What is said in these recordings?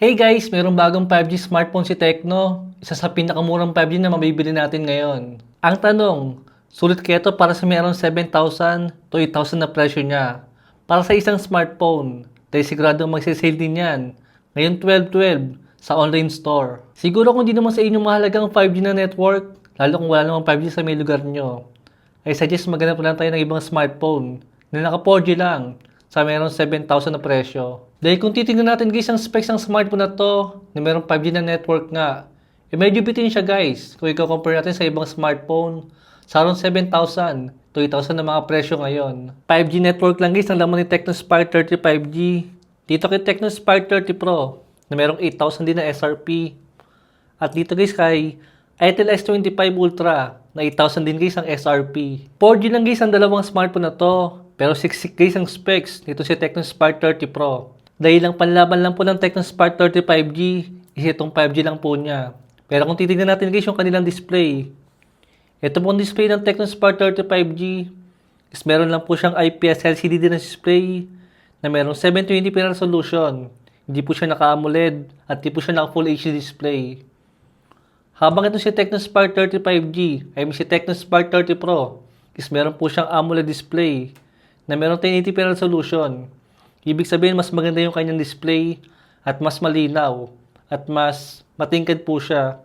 Hey guys, mayroong bagong 5G smartphone si Tecno. Isa sa pinakamurang 5G na mabibili natin ngayon. Ang tanong, sulit kaya ito para sa mayroong 7,000 to 8,000 na presyo niya? Para sa isang smartphone, dahil sigurado magsisale din yan. Ngayon 12-12 sa online store. Siguro kung di naman sa inyo mahalagang 5G na network, lalo kung wala namang 5G sa may lugar nyo, I suggest maghanap lang tayo ng ibang smartphone na naka 4G lang sa mayroong 7,000 na presyo. Dahil kung titingnan natin guys ang specs ng smartphone na to, na mayroong 5G na network nga, eh medyo bitin siya guys kung i-compare natin sa ibang smartphone sa around 7,000 to 8,000 na mga presyo ngayon. 5G network lang guys ang laman ni Tecno Spark 30 5G. Dito kay Tecno Spark 30 Pro na mayroong 8,000 din na SRP. At dito guys kay Itel S25 Ultra na 8,000 din guys ang SRP. 4G lang guys ang dalawang smartphone na to. Pero 6 guys ang specs nito si Tecno Spark 30 Pro. Dahil lang panlaban lang po ng Tecno Spark 30 5G, is itong 5G lang po niya. Pero kung titignan natin guys yung kanilang display, ito pong display ng Tecno Spark 30 5G is meron lang po siyang IPS LCD din na display na merong 720p na resolution. Hindi po siya naka-AMOLED at hindi po siya naka-Full HD display. Habang ito si Tecno Spark 30 5G, ay si Tecno Spark 30 Pro, is meron po siyang AMOLED display na meron 1080p na resolution. Ibig sabihin, mas maganda yung kanyang display at mas malinaw at mas matingkad po siya.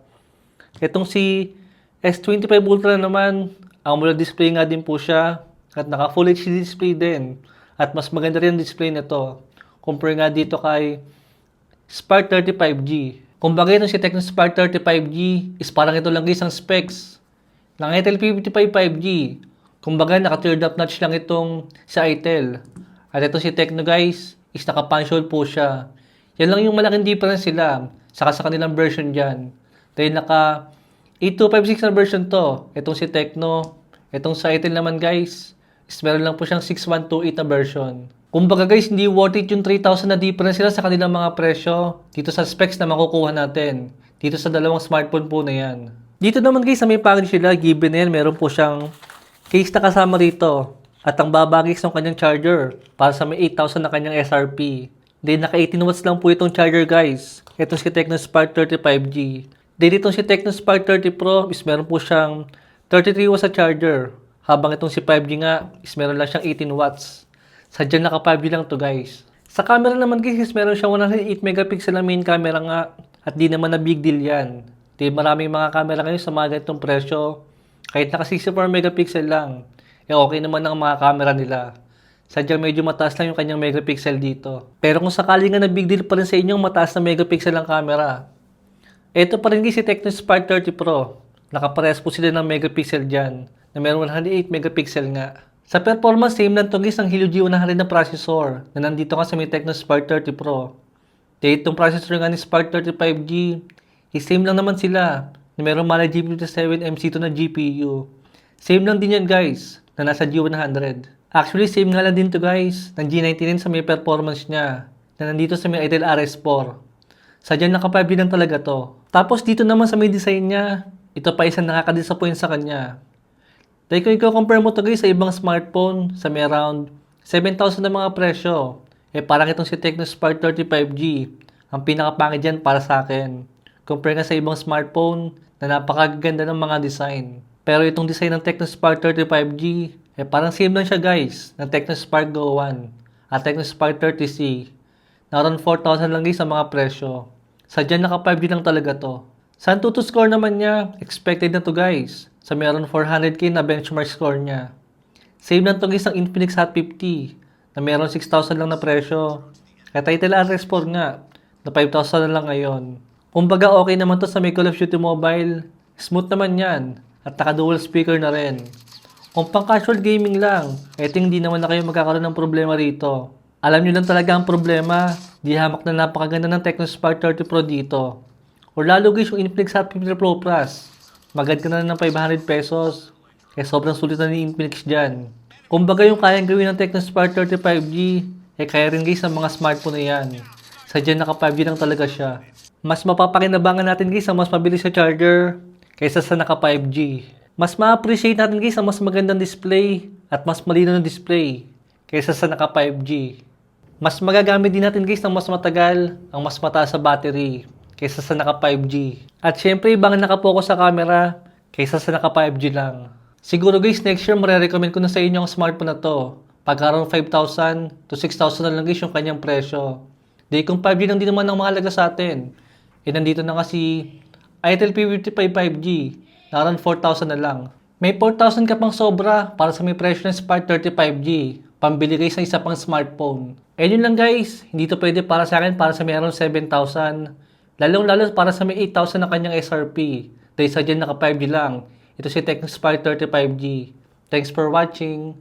Itong si S25 Ultra naman, AMOLED display nga din po siya at naka Full HD display din. At mas maganda rin ang display nito. Compare nga dito kay Spark 30 5G. Kumbaga itong si Tecno Spark 30 5G is parang ito lang guys ang specs ng Itel P55 5G. Kumbaga naka-teared up notch lang itong sa Itel. At ito si Tecno guys is naka-punch hole po siya. Yan lang yung malaking difference sila saka sa kanilang version dyan. Dahil naka 8256 na version to. Itong si Tecno. Itong sa Itel naman guys is meron lang po siyang 6128 na version. Kumbaga guys, hindi worth it yung 3,000 na difference sila sa kanilang mga presyo dito sa specs na makukuha natin. Dito sa dalawang smartphone po na yan. Dito naman guys, may package sila, given na yan, meron po siyang case na kasama rito. At ang babagis ng kanyang charger para sa may 8,000 na kanyang SRP. Then naka 18 watts lang po itong charger guys. Ito si Tecno Spark 30 5G. Then itong si Tecno Spark 30 Pro is meron po siyang 33 watts sa charger. Habang itong si 5G nga is meron lang siyang 18 watts. Sadyang naka 5G lang to guys. Sa camera naman guys, meron siyang 108 megapixel na main camera nga. At di naman na big deal yan. Di maraming mga camera ngayon sa mga ganitong presyo. Kahit naka 64 megapixel lang. Eh okay naman ang mga camera nila. Sadyang medyo mataas lang yung kanyang megapixel dito. Pero kung sakali nga na big deal pa rin sa inyong mataas na megapixel ang camera, ito pa rin si Tecno Spark 30 Pro. Nakaparehas po sila ng megapixel dyan. Na meron 108 megapixel nga. Sa performance, same lang to guys ang Helio G100 na processor na nandito nga sa may Tecno Spark 30 Pro. Dahil itong processor nga ni Spark 30 5G, is same lang naman sila na meron Mali GP27 MC2 na GPU. Same lang din yan guys na nasa G100. Actually, same nga lang din to guys ng G99 sa may performance niya na nandito sa may Itel RS4. Sadyang naka 5G lang talaga to. Tapos dito naman sa may design niya, ito pa isang nakaka-disappoint sa kanya. Dahil kung ikaw compare mo to guys sa ibang smartphone sa may around 7,000 na mga presyo, eh parang itong si Tecno Spark 30 5G ang pinakapangit dyan para sa akin. Compare nga sa ibang smartphone na napakaganda ng mga design. Pero itong design ng Tecno Spark 30 5G, eh parang same lang siya guys ng Tecno Spark Go 1 at Tecno Spark 30C. Na around 4,000 lang guys sa mga presyo. Sadya naka 5G lang talaga to. Sa Antutu score naman niya, expected na to guys. Sa meron 400k na benchmark score niya. Same lang to guys ng Infinix Hot 50 na meron 6,000 lang na presyo. Kaya Title RS4 nga na 5,000 na lang ngayon. Kumbaga okay naman to sa may Call of Duty Mobile. Smooth naman yan. At naka dual speaker na rin. Kung pang casual gaming lang, eto hindi naman na kayo magkakaroon ng problema rito. Alam nyo lang talaga ang problema, di hamak na napakaganda ng Tecno Spark 30 Pro dito. O lalo guys yung Infinix Hot 50 Pro Plus. Magad ka na ng 500 pesos. Kaya sobrang sulit na ni Infinix dyan. Kumbaga yung kayang gawin ng Tecno Spark 30 5G, eh kaya rin guys sa mga smartphone na yan. Sadya naka 5G lang talaga siya. Mas mapapakinabangan natin guys ang mas mabilis sa charger kaysa sa naka 5G. Mas ma-appreciate natin guys ang mas magandang display at mas malinaw na display kaysa sa naka 5G. Mas magagamit din natin guys ng mas matagal ang mas mataas sa battery kaysa sa naka 5G. At syempre ibang nakapokus sa camera kaysa sa naka 5G lang. Siguro guys next year marerecommend ko na sa inyo ang smartphone na to. Pag around 5,000 to 6,000 na lang guys yung kanyang presyo. Di kung 5G lang din naman ang mahalaga sa atin. Eh nandito na kasi Itel P55 5G na around 4,000 na lang. May 4,000 ka pang sobra para sa may presyo ng Spark 35G. Pambili kayo sa isa pang smartphone. Eh yun lang guys, hindi to pwede para sa akin para sa may around 7,000. Lalong lalo para sa may 8,000 na kanyang SRP. Dahil sa dyan naka 5G lang. Ito si Tecno Spark 35G. Thanks for watching.